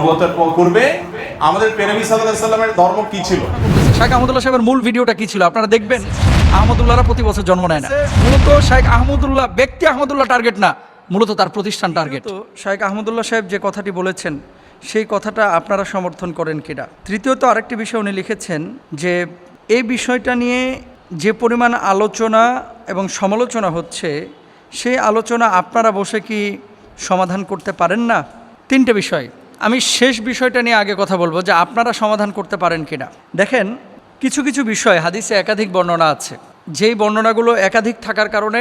পূর্বে আমাদের সাল্লামের ধর্ম কি ছিল? শেখ আহমদুল্লাহ সাহেবের মূল ভিডিওটা কি ছিল? আপনারা দেখবেন আহমদুল্লাহরা প্রতি বছর জন্ম নেয় না। মূলত শেখ আহমদুল্লাহ ব্যক্তি আহমদুল্লাহ টার্গেট না মূলত তার প্রতিষ্ঠান টার্গেট তো শেখ আহমদুল্লাহ সাহেব যে কথাটি বলেছেন সেই কথাটা আপনারা সমর্থন করেন কিনা? তৃতীয়ত আরেকটি বিষয় উনি লিখেছেন যে এই বিষয়টা নিয়ে যে পরিমাণ আলোচনা এবং সমালোচনা হচ্ছে সেই আলোচনা আপনারা বসে কি সমাধান করতে পারেন না? তিনটে বিষয়। আমি শেষ বিষয়টা নিয়ে আগে কথা বলব যে আপনারা সমাধান করতে পারেন কিনা দেখেন, কিছু কিছু বিষয় হাদিসে একাধিক বর্ণনা আছে। যেই বর্ণনাগুলো একাধিক থাকার কারণে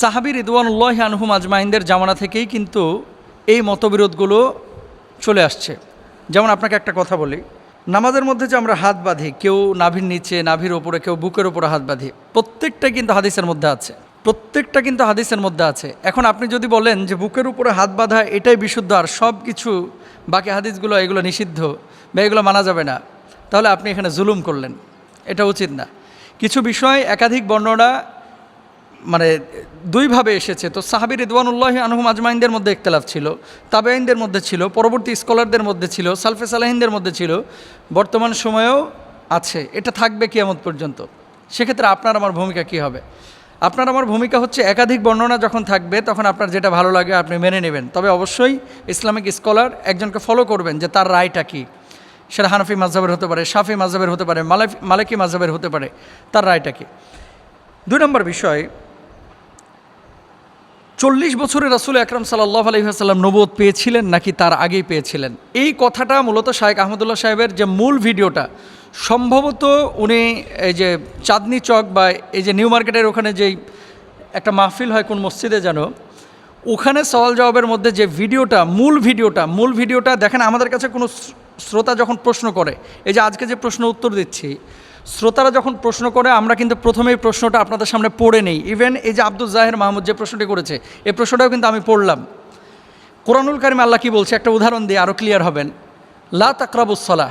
সাহাবি রিদওয়ানুল্লাহ আনহুম আজমাইনদের জামানা থেকেই কিন্তু এই মতবিরোধগুলো চলে আসছে। যেমন আপনাকে একটা কথা বলি, নামাজের মধ্যে যে আমরা হাত বাঁধি, কেউ নাভির নিচে, নাভির ওপরে, কেউ বুকের ওপরে হাত বাঁধি, প্রত্যেকটা কিন্তু হাদিসের মধ্যে আছে। প্রত্যেকটা কিন্তু হাদিসের মধ্যে আছে। এখন আপনি যদি বলেন যে বুকের উপরে হাত বাঁধা এটাই বিশুদ্ধ আর সব কিছু বাকি হাদিসগুলো, এগুলো নিষিদ্ধ বা এগুলো মানা যাবে না। তাহলে আপনি এখানে জুলুম করলেন। এটা উচিত না। কিছু বিষয়, একাধিক বর্ণনা মানে দুইভাবে এসেছে। তো সাহাবি রিদওয়ানুল্লাহ আনহুম আজমাইনদের মধ্যে ইখতলাফ ছিল তাবেইনদের মধ্যে ছিল, পরবর্তী স্কলারদের মধ্যে ছিল, সালফে সালাহিনদের মধ্যে ছিল, বর্তমান সময়েও আছে। এটা থাকবে কিয়ামত পর্যন্ত। সেক্ষেত্রে আপনার, আমার ভূমিকা কি হবে? আপনার আমার ভূমিকা হচ্ছে একাধিক বর্ণনা যখন থাকবে, তখন আপনার যেটা ভালো লাগে আপনি মেনে নেবেন। তবে অবশ্যই ইসলামিক স্কলার একজনকে ফলো করবেন যে তার রায়টা কী। সেটা হানাফি মাঝহাবের হতে পারে, শাফি মাঝহাবের হতে পারে, মালাফি, মালিকি মাঝহাবের হতে পারে, তার রায়টা কী। দুই নম্বর বিষয়, চল্লিশ বছরে রাসুল আকরম সাল্লাহ আলহিহাসাল্লাম নবোধ পেয়েছিলেন নাকি তার আগেই পেয়েছিলেন? এই কথাটা মূলত শাহেক আহমদুল্লাহ সাহেবের যে মূল ভিডিওটা সম্ভবত উনি এই যে চাঁদনি চক বা এই যে নিউ মার্কেটের ওখানে যেই একটা মাহফিল হয় কোন মসজিদে যেন, ওখানে সওয়াল জবাবের মধ্যে যে ভিডিওটা, মূল ভিডিওটা মূল ভিডিওটা দেখেন আমাদের কাছে কোনো শ্রোতা যখন প্রশ্ন করে, এই যে আজকে যে প্রশ্ন উত্তর দিচ্ছি, শ্রোতারা যখন প্রশ্ন করে, আমরা কিন্তু প্রথমেই প্রশ্নটা আপনাদের সামনে পড়ে নেই। ইভেন এই যে আব্দুল জাহের মাহমুদ যে প্রশ্নটি করেছে এই প্রশ্নটাও কিন্তু আমি পড়লাম। কোরআনুল কারিম আল্লাহ কি বলছে? একটা উদাহরণ দিয়ে আরও ক্লিয়ার হবেন। লা তাকরাবুসলাহ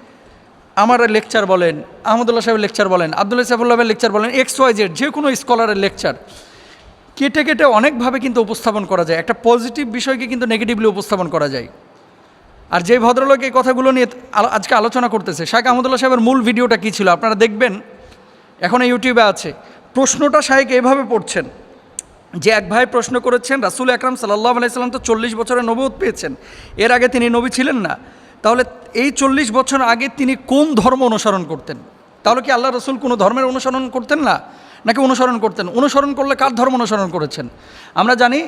আমার লেকচার বলেন, আহমদুল্লাহ সাহেবের লেকচার বলেন, আবদুল্লাহ সাহেবুল্লাহের লেকচার বলেন এক্স ওয়াই জেড যে কোনো স্কলারের লেকচার কেটে কেটে অনেকভাবে কিন্তু উপস্থাপন করা যায়। একটা পজিটিভ বিষয়কে কিন্তু নেগেটিভলি উপস্থাপন করা যায়। আর যে ভদ্রলোক এই কথাগুলো নিয়ে আজকে আলোচনা করতেছে শাহেক আহমদুল্লাহ সাহেবের মূল ভিডিওটা কী ছিল? আপনারা দেখবেন, এখন ইউটিউবে আছে। প্রশ্নটা শাহেক এভাবে পড়ছেন, যে এক ভাই প্রশ্ন করেছেন, রাসুল আকরাম সাল্লাহ আলাইসাল্লাম তো চল্লিশ বছরের নবুত পেয়েছেন, এর আগে তিনি নবী ছিলেন না। তাহলে এই চল্লিশ বছর আগে তিনি কোন ধর্ম অনুসরণ করতেন? তাহলে কি আল্লাহ রসুল কোনো ধর্মের অনুসরণ করতেন না? নাকি অনুসরণ করতেন? অনুসরণ করলে কার ধর্ম অনুসরণ করেছেন? আমরা জানি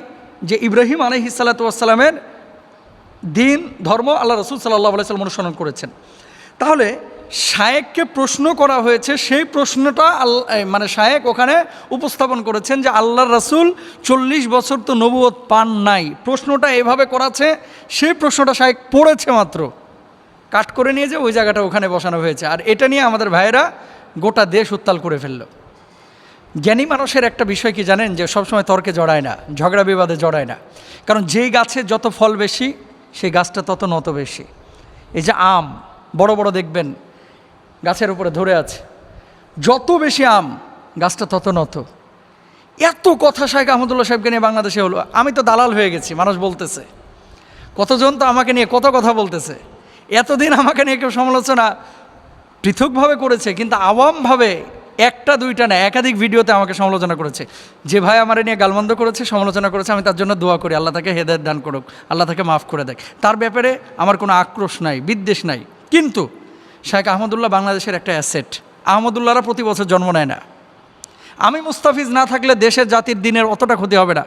যে ইব্রাহিম আলহি সাল্লাতামের দিন, ধর্ম আল্লাহ রসুল সাল্লাহ আলাইসাল্লাম অনুসরণ করেছেন। তাহলে শায়েককে প্রশ্ন করা হয়েছে, সেই প্রশ্নটা মানে শায়েক ওখানে উপস্থাপন করেছেন যে আল্লাহ রসুল চল্লিশ বছর তো নবুয়ত পান নাই। প্রশ্নটা এভাবে করাছে, সেই প্রশ্নটা শায়েক পড়েছে মাত্র। কাট করে নিয়ে যে ওই জায়গাটা ওখানে বসানো হয়েছে। আর এটা নিয়ে আমাদের ভাইয়েরা গোটা দেশ উত্তাল করে ফেলল। জ্ঞানী মানুষের একটা বিষয় কি জানেন? যে সবসময় তর্কে জড়ায় না, ঝগড়া বিবাদে জড়ায় না। কারণ যেই গাছে যত ফল বেশি, সেই গাছটা তত নত বেশি। এই যে আম, বড় বড় দেখবেন, গাছের উপরে ধরে আছে। যত বেশি আম, গাছটা তত নত। এত কথা শাহেখ আহমদুল্লাহ সাহেবকে নিয়ে বাংলাদেশে হলো। আমি তো দালাল হয়ে গেছি, মানুষ বলতেছে। কতজন তো আমাকে নিয়ে কত কথা বলতেছে। এতদিন আমাকে নিয়ে কেউ সমালোচনা পৃথকভাবে করেছে, কিন্তু আওয়ামভাবে একটা, দুইটা না, একাধিক ভিডিওতে আমাকে সমালোচনা করেছে। যে ভাই আমার নিয়ে গালমন্দ করেছে, সমালোচনা করেছে, আমি তার জন্য দোয়া করি, আল্লাহ তাকে হেদায়ত দান করুক, আল্লাহ তাকে মাফ করে দেয়। তার ব্যাপারে আমার কোনো আক্রোশ নাই, বিদ্বেষ নাই। কিন্তু শাহেখ আহমদুল্লাহ বাংলাদেশের একটা অ্যাসেট। আহমদুল্লাহরা প্রতি বছর জন্ম নেয় না। আমি মুস্তাফিজ না থাকলে দেশের জাতির দিনের অতটা ক্ষতি হবে না।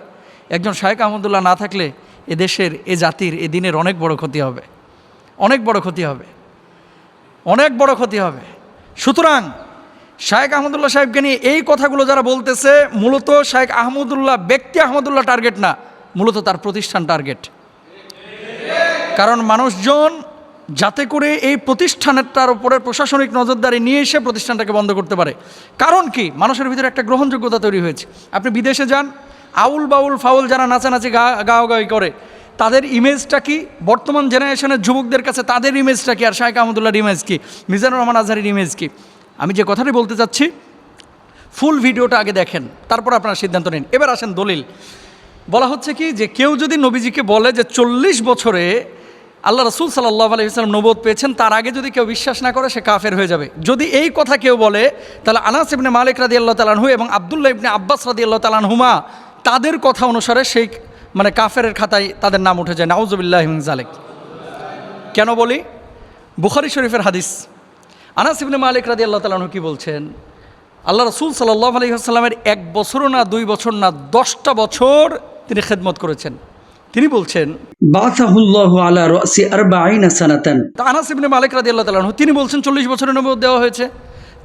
একজন শাহেক আহমদুল্লাহ না থাকলে এ দেশের, এ জাতির, এ দিনের অনেক বড় ক্ষতি হবে। অনেক বড় ক্ষতি হবে। অনেক বড় ক্ষতি হবে। সুতরাং শায়েক আহমদুল্লাহ সাহেবকে নিয়ে এই কথাগুলো যারা বলতেছে, মূলত শায়েক আহমদুল্লাহ ব্যক্তি আহমদুল্লাহ টার্গেট না, মূলত তার প্রতিষ্ঠান টার্গেট কারণ মানুষজন যাতে করে এই প্রতিষ্ঠানটার উপরে প্রশাসনিক নজরদারি নিয়ে এসে প্রতিষ্ঠানটাকে বন্ধ করতে পারে। কারণ কি? মানুষের ভিতরে একটা গ্রহণযোগ্যতা তৈরি হয়েছে। আপনি বিদেশে যান, আউল বাউল ফাউল যারা নাচানাচি গা গাওয়াগাওয়ি করে তাদের ইমেজটা কি? বর্তমান জেনারেশনের যুবকদের কাছে তাদের ইমেজটা কি? আর শাহেখ আহমদুল্লাহর ইমেজ কি? মিজানুর রহমান আজহারের ইমেজ কি? আমি যে কথাটি বলতে চাচ্ছি, ফুল ভিডিওটা আগে দেখেন, তারপর আপনারা সিদ্ধান্ত নিন। এবার আসেন দলিল। বলা হচ্ছে কি যে, কেউ যদি নবীজিকে বলে যে চল্লিশ বছরে আল্লাহ রসুল সাল্লাহ আলহিসাম নবোধ পেয়েছেন, তার আগে যদি কেউ বিশ্বাস না করে, সে কাফের হয়ে যাবে। যদি এই কথা কেউ বলে, তাহলে আনাস ইবনে মালিক রাদি আল্লাহ তালানহু এবং আবদুল্লাহ ইবনে আব্বাস রাদি আল্লাহ তালানহুমা তাদের কথা অনুসারে সেই মানে কাফের খাতায় তাদের নাম উঠে যায় নাউজুবিল্লাহ জালেক কেন বলি? বুখারি শরীফের হাদিস। আনাস ইবনে মালিক রাদি আল্লাহ তালানহু কি বলছেন? আল্লাহ রসুল সাল্লাহ আলহিহাস্লামের এক বছরও না দুই বছর না দশটা বছর তিনি খেদমত করেছেন। তিনি বলছেন আনাস ইবনে মালিক রাদি আল্লাহ তালাহ তিনি বলছেন চল্লিশ বছরের নবদ দেওয়া হয়েছে।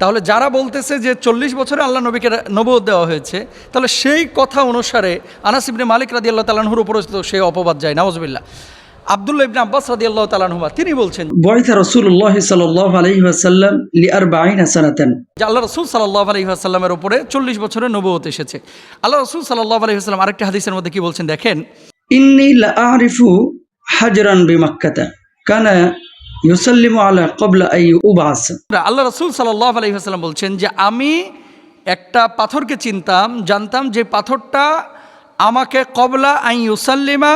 তাহলে যারা বলতেছে যে চল্লিশ বছরে আল্লাহ নবীকে নবদ দেওয়া হয়েছে তাহলে সেই কথা অনুসারে আনাস ইবনে মালিক রাদি আল্লাহ তালাহুর উপরে তো সেই অপবাদ যায়। নওয়াজবিল্লা আবদুল্লাহ ইবনে আব্বাস রাদি আল্লাহ তালাহুমা তিনি বলছেন বয়থা রাসূলুল্লাহ সাল্লাল্লাহু আলাইহি ওয়াসাল্লাম লিআরবাঈনা সানাতান। যে আল্লাহ রসুল সাল্লাহ আলহিহাসাল্লামের উপরে চল্লিশ বছরের নবত এসেছে। আল্লাহ রসুল সাল্লাহ আলহিহাস্লাম আরেকটি হাদিসের মধ্যে কি বলছেন? দেখেন ইন্নী লাআরিফু হাজরান বিমাক্কাতা। কানা ইউসাল্লিমু আলা ক্বাবলা আই উবাস। আল্লাহ রসুল সাল্লাহ আলহিহাস্লাম বলছেন যে, আমি একটা পাথরকে চিনতাম, জানতাম যে পাথরটা আমাকে কবলা আই ইউসাল্লিমা,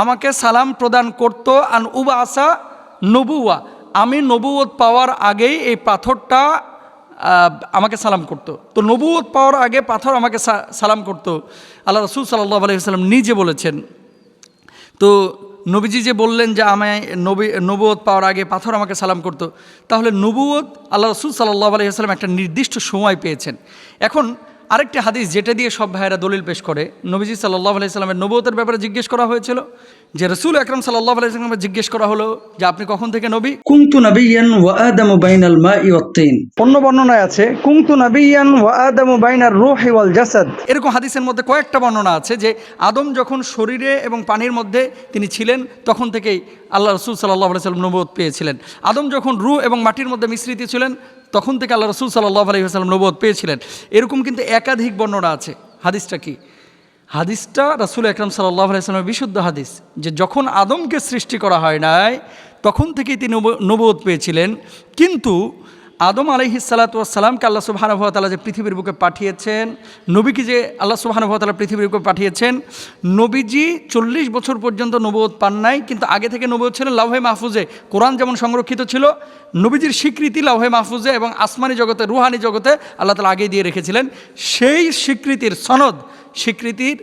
আমাকে সালাম প্রদান করতো আন উবা আসা নবুয়া আমি নবুয়ত পাওয়ার আগেই এই পাথরটা আমাকে সালাম করতো। তো নবুয়ত পাওয়ার আগে পাথর আমাকে সালাম করতো। আল্লাহ রসুল সাল্লাহ আলহিহাস্লাম নিজে বলেছেন। তো নবীজি যে বললেন যে আমায় নবী নবুয়ত পাওয়ার আগে পাথর আমাকে সালাম করত। তাহলে নবুয়ত আল্লাহ রসুল সাল্লাহ আলহিহাস্লাম একটা নির্দিষ্ট সময় পেয়েছেন এখন আরেকটি হাদিস যেটা দিয়ে সব ভাইয়েরা দলিল পেশ করে নবীজি সাল্লাহ আলাইসাল্লামের নবুয়তের ব্যাপারে জিজ্ঞেস করা হয়েছিল যে রসুল আকরম সাল্লাহ আলাইসালামের জিজ্ঞেস করা হলো যে আপনি কখন থেকে নবী? ওয়া আদামু বাইনাল অন্য বর্ণনায় আছে কুনতু নাবিয়ান ওয়া আদামু বাইনার রূহি ওয়াল জাসাদ। এরকম হাদিসের মধ্যে কয়েকটা বর্ণনা আছে যে আদম যখন শরীরে এবং পানির মধ্যে তিনি ছিলেন তখন থেকেই আল্লাহ রসুল সাল্লাহ সাল্লাম নবত পেয়েছিলেন। আদম যখন রু এবং মাটির মধ্যে মিশ্রিত ছিলেন তখন থেকে আল্লাহ রসুল সাল্লাহ আলহিহাসাল্লাম নবদ পেয়েছিলেন। এরকম কিন্তু একাধিক বর্ণনা আছে। হাদিসটা কি? হাদিসটা রাসুল একরম সাল্লাহ আলাইসলামের বিশুদ্ধ হাদিস যে যখন আদমকে সৃষ্টি করা হয় নাই, তখন থেকেই তিনি নবদ পেয়েছিলেন। কিন্তু আদম আলহি সালাতামকে আল্লাহ সুবাহানুভাতালা যে পৃথিবীর বুকে পাঠিয়েছেন, নবীকে যে আল্লাহ সুবাহানুভাতালা পৃথিবীর বুকে পাঠিয়েছেন, নবীজি চল্লিশ বছর পর্যন্ত নবুয়ত পান নাই, কিন্তু আগে থেকে নবুয়ত ছিলেন লাউহে মাহফুজে। কোরআন যেমন সংরক্ষিত ছিল, নবীজির স্বীকৃতি লাউহে মাহফুজে এবং আসমানি জগতে, রুহানি জগতে আল্লাহ তালা আগেই দিয়ে রেখেছিলেন। সেই স্বীকৃতির সনদ, স্বীকৃতির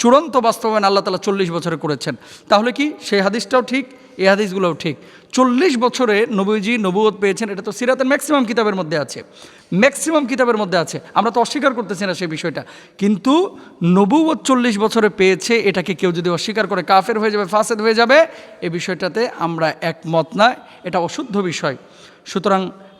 চূড়ান্ত বাস্তবায়ন আল্লাহ তালা চল্লিশ বছরে করেছেন। তাহলে কি সেই হাদিসটাও ঠিক? এই হাদিসগুলোও ঠিক। চল্লিশ বছরে নবীজি নবুয়ত পেয়েছেন, এটা তো সিরাতের ম্যাক্সিমাম কিতাবের মধ্যে আছে। ম্যাক্সিমাম কিতাবের মধ্যে আছে। আমরা তো অস্বীকার করতেছি না সেই বিষয়টা। কিন্তু নবুয়ত চল্লিশ বছরে পেয়েছে, এটাকে কেউ যদি অস্বীকার করে কাফের হয়ে যাবে, ফাসেদ হয়ে যাবে এই বিষয়টাতে আমরা একমত না, এটা অশুদ্ধ বিষয়। সুতরাং